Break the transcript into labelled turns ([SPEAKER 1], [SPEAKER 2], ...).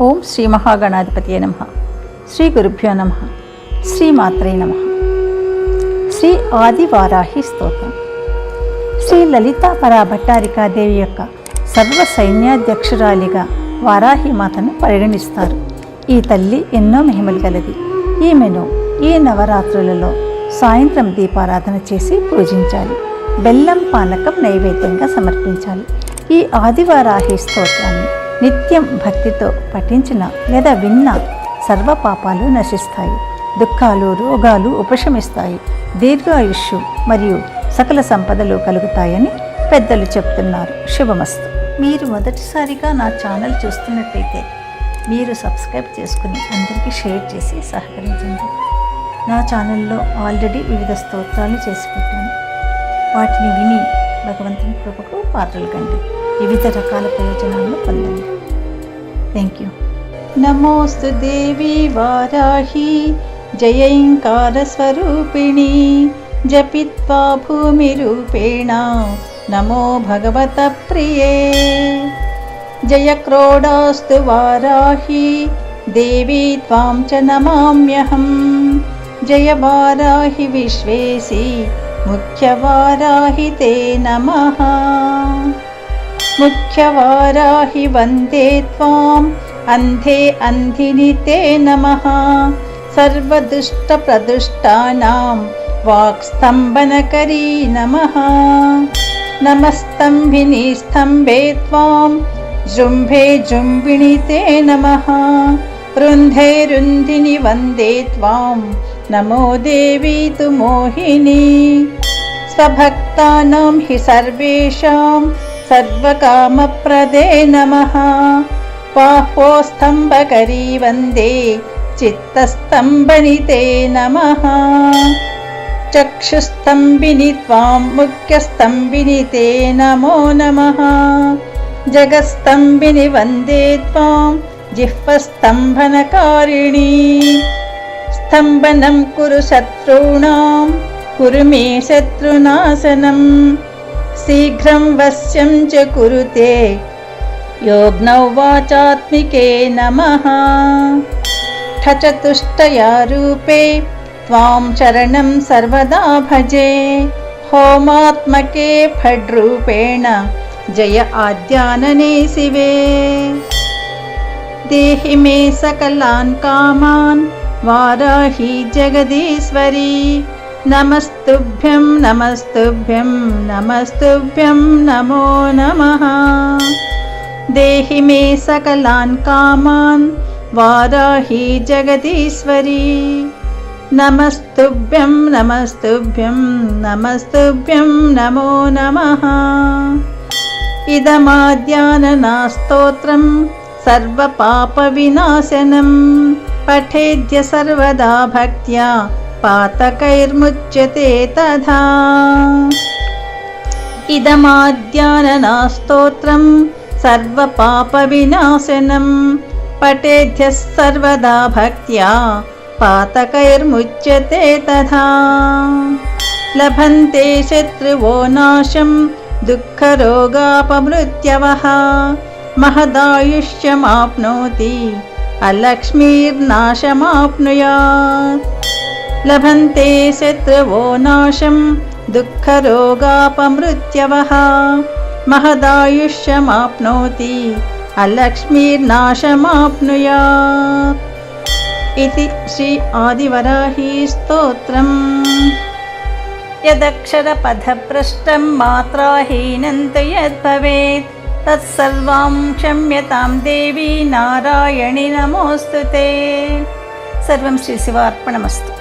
[SPEAKER 1] ఓం శ్రీ మహాగణాధిపతి నమ. శ్రీ గురుభ్యో నమ. శ్రీ మాత్రే నమ. శ్రీ ఆదివారాహి స్తోత్రం. శ్రీ లలితా భట్టారికాదేవి యొక్క సర్వ సైన్యాధ్యక్షురాలిగా వారాహి మాతను పరిగణిస్తారు. ఈ తల్లి ఎన్నో మహిమలు గలది. ఈమెను ఈ నవరాత్రులలో సాయంత్రం దీపారాధన చేసి పూజించాలి. బెల్లం పానకం నైవేద్యంగా సమర్పించాలి. ఈ ఆదివారాహి స్తోత్రాన్ని నిత్యం భక్తితో పఠించిన లేదా విన్న సర్వ పాపాలు నశిస్తాయి. దుఃఖాలు రోగాలు ఉపశమిస్తాయి. దీర్ఘాయుష్యు మరియు సకల సంపదలు కలుగుతాయని పెద్దలు చెప్తున్నారు. శుభమస్తు. మీరు మొదటిసారిగా నా ఛానల్ చూస్తున్నట్టయితే మీరు సబ్స్క్రైబ్ చేసుకుని అందరికీ షేర్ చేసి సహకరించండి. నా ఛానల్లో ఆల్రెడీ వివిధ స్తోత్రాలు చేసి పెట్టాను. వాటిని విని భగవంతుని కృపకు పాత్రలు కండి. వివిధ రకాల ప్రయోజనాలను పొందండి థ్యాంక్ యూ నమోస్తు దేవి వారాహి జయంకార స్వరూపిణి జపిత్వా భూమిరూపేణ నమో భగవత ప్రియే జయ క్రోడాస్తు వారాహి దేవి త్వాం చ నమామ్యహం జయ వారాహి విశ్వేసి ముఖ్యవారాహి తే నమః मुख्यवाराहि वन्दे त्वाम्। अन्धे अन्धिनि ते नमः। सर्वदुष्टप्रदुष्टानां वाक्स्तम्भनकरी नमः। नमस्तम्भिनि स्तम्भे त्वां जृम्भे जृम्भिणि ते नमः। रुन्धे रुन्धिनि वन्दे त्वां नमो देवी तु मोहिनी। स्वभक्तानां हि सर्वेषां सर्वकामप्रदे नमः। बाह्वोस्तम्भकरी वन्दे चित्तस्तम्भनि ते नमः। चक्षुस्तम्भिनि त्वां मुख्यस्तम्भिनि ते नमो नमः। जगस्तम्भिनि वन्दे त्वां जिह्वस्तम्भनकारिणी। स्तम्भनं कुरु शत्रूणां कुरु मे शत्रुनाशनम् शीघ्रं वश्यं च कुरुते। योग्नौ वाचात्मिके नमः। ठचतुष्टया रूपे त्वां शरणं सर्वदा भजे। होमात्मके फड्रूपेण जय आद्यानने शिवे। देहि मे सकलान् कामान् वाराहि जगदीश्वरी नमस्तुभ्यं नमस्तुभ्यं नमस्तुभ्यं नमो नमः। देहि मे सकलान् कामान् वाराहि जगदीश्वरी। नमस्तुभ्यं नमस्तुभ्यं नमस्तुभ्यं नमो नमः। इदमाद्याननास्तोत्रं सर्वपापविनाशनं पठेद्य सर्वदा भक्त्या पातकैर्मुच्यते तथा। इदमाद्याननास्तोत्रं सर्वपापविनाशनं पठेद्यः सर्वदा भक्त्या पातकैर्मुच्यते तथा। लभन्ते शत्रुवो नाशं दुःखरोगापमृत्यवः महदायुष्यमाप्नोति अलक्ष्मीर्नाशमाप्नुयात् लभन्ते शत्रुवो नाशं दुःखरोगापमृत्यवः महदायुष्यमाप्नोति अलक्ष्मीर्नाशमाप्नुयात् इति श्री आदिवराही स्तोत्रम् यदक्षरपथभ्रष्टं मात्राहीनं तु यद्भवेत् तत्सर्वां क्षम्यतां देवी नारायणि नमोऽस्तु ते सर्वं श्रीशिवार्पणमस्तु